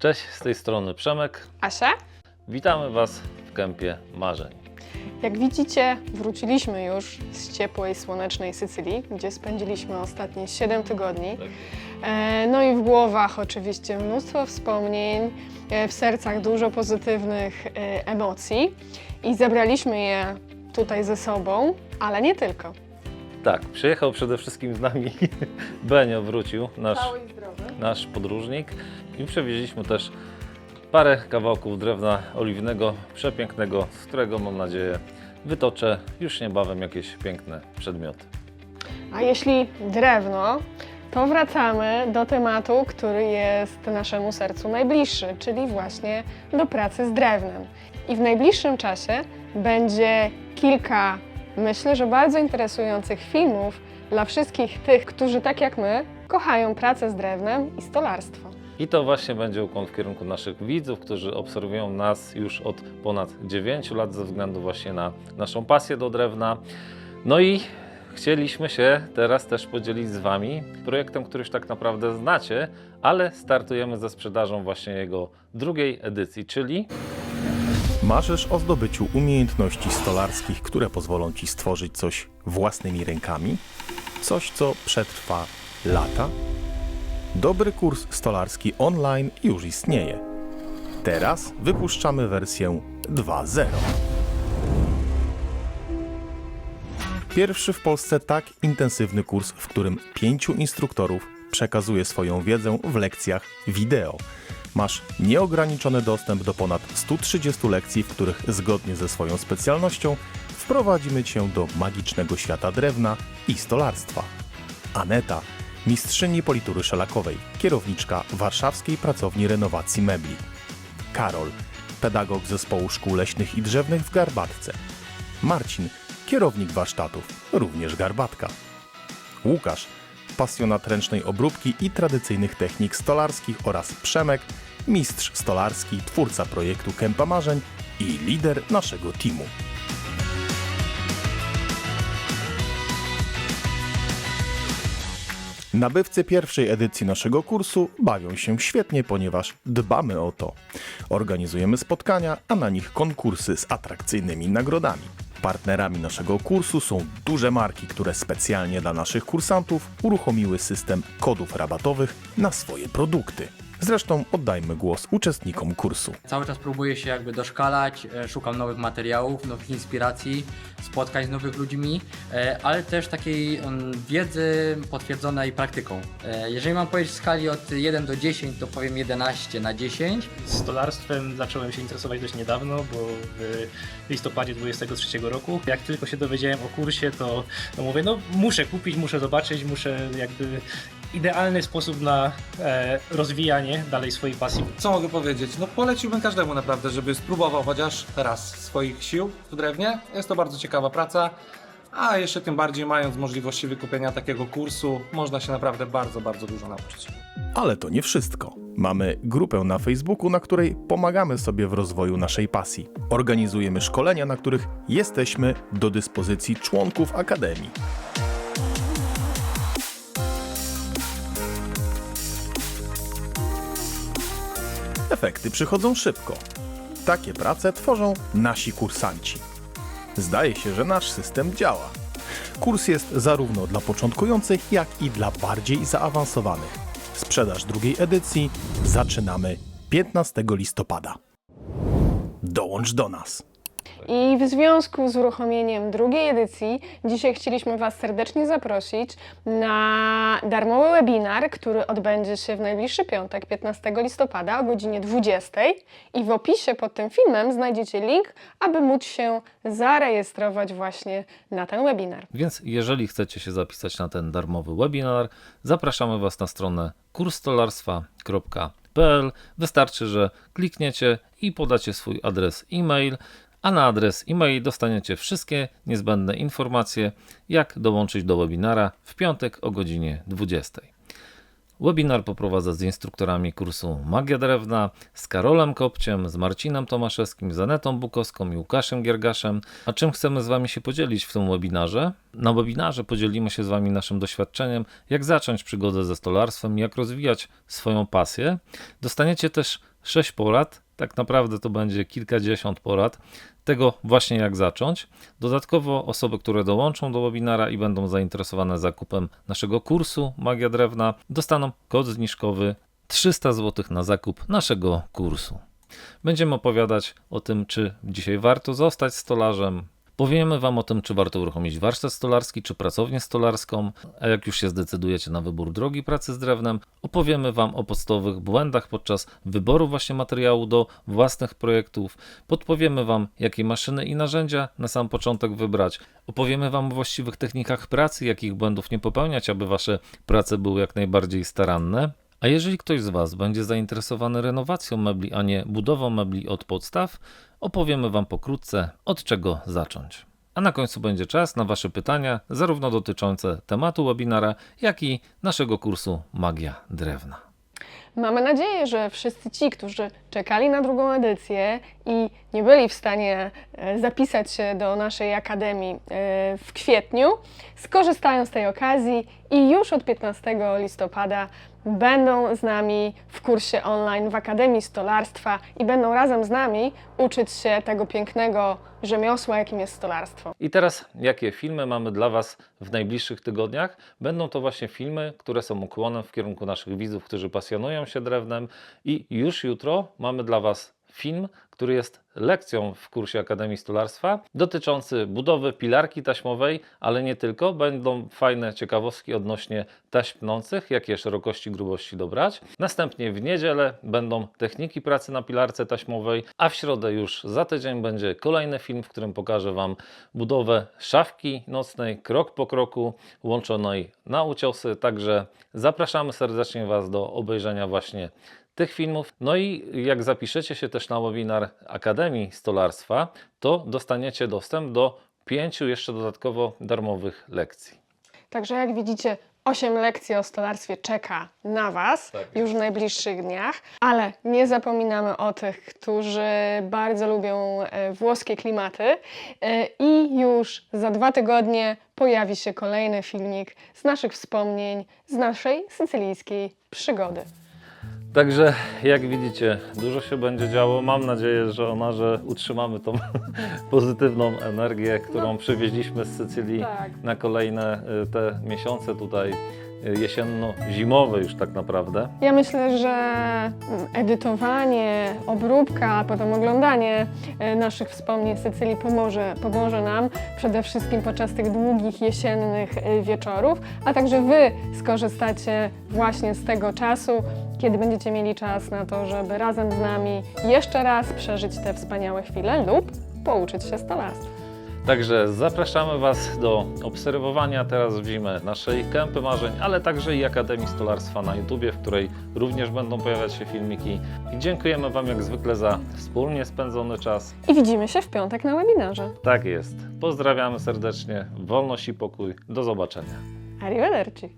Cześć, z tej strony Przemek. Asia, Witamy Was w kępie marzeń. jak widzicie, wróciliśmy już z ciepłej, słonecznej Sycylii, gdzie spędziliśmy ostatnie 7 tygodni. Tak. E, No i w głowach oczywiście mnóstwo wspomnień, e, w sercach dużo pozytywnych e, emocji i zabraliśmy je tutaj ze sobą, ale nie tylko. Tak, przyjechał przede wszystkim z nami Benio, wrócił, nasz, i zdrowy. nasz podróżnik i przewieźliśmy też parę kawałków drewna oliwnego, przepięknego, z którego mam nadzieję wytoczę już niebawem jakieś piękne przedmioty. A jeśli drewno, to wracamy do tematu, który jest naszemu sercu najbliższy, czyli właśnie do pracy z drewnem. I w najbliższym czasie będzie kilka, myślę, że bardzo interesujących filmów dla wszystkich tych, którzy tak jak my kochają pracę z drewnem i stolarstwo. I to właśnie będzie ukłon w kierunku naszych widzów, którzy obserwują nas już od ponad 9 lat ze względu właśnie na naszą pasję do drewna. No i chcieliśmy się teraz też podzielić z Wami projektem, który już tak naprawdę znacie, ale startujemy ze sprzedażą właśnie jego drugiej edycji, czyli Marzysz o zdobyciu umiejętności stolarskich, które pozwolą ci stworzyć coś własnymi rękami? Coś, co przetrwa lata? Dobry kurs stolarski online już istnieje. Teraz wypuszczamy wersję 2.0. Pierwszy w Polsce tak intensywny kurs, w którym pięciu instruktorów przekazuje swoją wiedzę w lekcjach wideo. Masz nieograniczony dostęp do ponad 130 lekcji, w których zgodnie ze swoją specjalnością wprowadzimy Cię do magicznego świata drewna i stolarstwa. Aneta, mistrzyni politury szelakowej, kierowniczka Warszawskiej Pracowni Renowacji Mebli. Karol, pedagog zespołu szkół leśnych i drzewnych w Garbatce. Marcin, kierownik warsztatów, również Garbatka. Łukasz, pasjonat ręcznej obróbki i tradycyjnych technik stolarskich oraz Przemek, mistrz stolarski, twórca projektu Kępa Marzeń i lider naszego teamu. Nabywcy pierwszej edycji naszego kursu bawią się świetnie, ponieważ dbamy o to. Organizujemy spotkania, a na nich konkursy z atrakcyjnymi nagrodami. Partnerami naszego kursu są duże marki, które specjalnie dla naszych kursantów uruchomiły system kodów rabatowych na swoje produkty. Zresztą oddajmy głos uczestnikom kursu. Cały czas próbuję się jakby doszkalać, e, szukam nowych materiałów, nowych inspiracji, spotkań z nowych ludźmi, e, ale też takiej mm, wiedzy potwierdzonej praktyką. E, Jeżeli mam powiedzieć w skali od 1 do 10, to powiem 11 na 10. Stolarstwem zacząłem się interesować dość niedawno, bo w listopadzie 23 roku. Jak tylko się dowiedziałem o kursie, to, to mówię, no muszę kupić, muszę zobaczyć, muszę jakby idealny sposób na e, rozwijanie dalej swojej pasji. Co mogę powiedzieć? No poleciłbym każdemu naprawdę, żeby spróbował chociaż raz swoich sił w drewnie. Jest to bardzo ciekawa praca, a jeszcze tym bardziej mając możliwości wykupienia takiego kursu, można się naprawdę bardzo, bardzo dużo nauczyć. Ale to nie wszystko. Mamy grupę na Facebooku, na której pomagamy sobie w rozwoju naszej pasji. Organizujemy szkolenia, na których jesteśmy do dyspozycji członków Akademii. Efekty przychodzą szybko. Takie prace tworzą nasi kursanci. Zdaje się, że nasz system działa. Kurs jest zarówno dla początkujących, jak i dla bardziej zaawansowanych. Sprzedaż drugiej edycji zaczynamy 15 listopada. Dołącz do nas. I w związku z uruchomieniem drugiej edycji, dzisiaj chcieliśmy Was serdecznie zaprosić na darmowy webinar, który odbędzie się w najbliższy piątek, 15 listopada o godzinie 20. I w opisie pod tym filmem znajdziecie link, aby móc się zarejestrować właśnie na ten webinar. Więc jeżeli chcecie się zapisać na ten darmowy webinar, zapraszamy Was na stronę kursstolarstwa.pl. Wystarczy, że klikniecie i podacie swój adres e-mail, a na adres e-mail dostaniecie wszystkie niezbędne informacje, jak dołączyć do webinara w piątek o godzinie 20. Webinar poprowadzę z instruktorami kursu Magia Drewna, z Karolem Kopciem, z Marcinem Tomaszewskim, z Anetą Bukowską i Łukaszem Giergaszem. A czym chcemy z Wami się podzielić w tym webinarze? Na webinarze podzielimy się z Wami naszym doświadczeniem, jak zacząć przygodę ze stolarstwem, jak rozwijać swoją pasję. Dostaniecie też 6 porad, tak naprawdę to będzie kilkadziesiąt porad, tego właśnie jak zacząć. Dodatkowo osoby, które dołączą do webinara i będą zainteresowane zakupem naszego kursu Magia Drewna, dostaną kod zniżkowy 300 zł na zakup naszego kursu. Będziemy opowiadać o tym, czy dzisiaj warto zostać stolarzem. Powiemy Wam o tym, czy warto uruchomić warsztat stolarski, czy pracownię stolarską, a jak już się zdecydujecie na wybór drogi pracy z drewnem, opowiemy Wam o podstawowych błędach podczas wyboru właśnie materiału do własnych projektów, podpowiemy Wam, jakie maszyny i narzędzia na sam początek wybrać, opowiemy Wam o właściwych technikach pracy, jakich błędów nie popełniać, aby Wasze prace były jak najbardziej staranne. A jeżeli ktoś z Was będzie zainteresowany renowacją mebli, a nie budową mebli od podstaw, opowiemy Wam pokrótce, od czego zacząć. A na końcu będzie czas na Wasze pytania, zarówno dotyczące tematu webinara, jak i naszego kursu Magia Drewna. Mamy nadzieję, że wszyscy ci, którzy czekali na drugą edycję i nie byli w stanie e, zapisać się do naszej akademii e, w kwietniu, skorzystają z tej okazji i już od 15 listopada będą z nami w kursie online w Akademii Stolarstwa i będą razem z nami uczyć się tego pięknego rzemiosła, jakim jest stolarstwo. I teraz, jakie filmy mamy dla Was w najbliższych tygodniach? Będą to właśnie filmy, które są ukłonem w kierunku naszych widzów, którzy pasjonują się drewnem. I już jutro mamy dla Was film, który jest lekcją w kursie Akademii Stolarstwa dotyczący budowy pilarki taśmowej, ale nie tylko. Będą fajne ciekawostki odnośnie taśm pnących, jakie szerokości, grubości dobrać. Następnie w niedzielę będą techniki pracy na pilarce taśmowej, a w środę już za tydzień będzie kolejny film, w którym pokażę Wam budowę szafki nocnej krok po kroku, łączonej na uciosy. Także zapraszamy serdecznie Was do obejrzenia właśnie tych filmów. No i jak zapiszecie się też na webinar Akademii Stolarstwa, to dostaniecie dostęp do pięciu jeszcze dodatkowo darmowych lekcji. Także jak widzicie, 8 lekcji o stolarstwie czeka na Was Tak już w najbliższych dniach, ale nie zapominamy o tych, którzy bardzo lubią e, włoskie klimaty e, i już za dwa tygodnie pojawi się kolejny filmik z naszych wspomnień, z naszej sycylijskiej przygody. Także jak widzicie, dużo się będzie działo. Mam nadzieję, że ona, że utrzymamy tą pozytywną energię, którą przywieźliśmy z Sycylii Tak. na kolejne y, te miesiące tutaj y, jesienno-zimowe już tak naprawdę. Ja myślę, że mm, edytowanie, obróbka, a potem oglądanie e, naszych wspomnień z Sycylii pomoże, pomoże nam przede wszystkim podczas tych długich jesiennych wieczorów, a także Wy skorzystacie właśnie z tego czasu, kiedy będziecie mieli czas na to, żeby razem z nami jeszcze raz przeżyć te wspaniałe chwile lub pouczyć się stolarstwa. Także zapraszamy Was do obserwowania teraz w zimę naszej Kępy Marzeń, ale także i Akademii Stolarstwa na YouTubie, w której również będą pojawiać się filmiki. I dziękujemy Wam jak zwykle za wspólnie spędzony czas. I widzimy się w piątek na webinarze. Tak jest. Pozdrawiamy serdecznie. Wolność i pokój. Do zobaczenia. Arrivederci!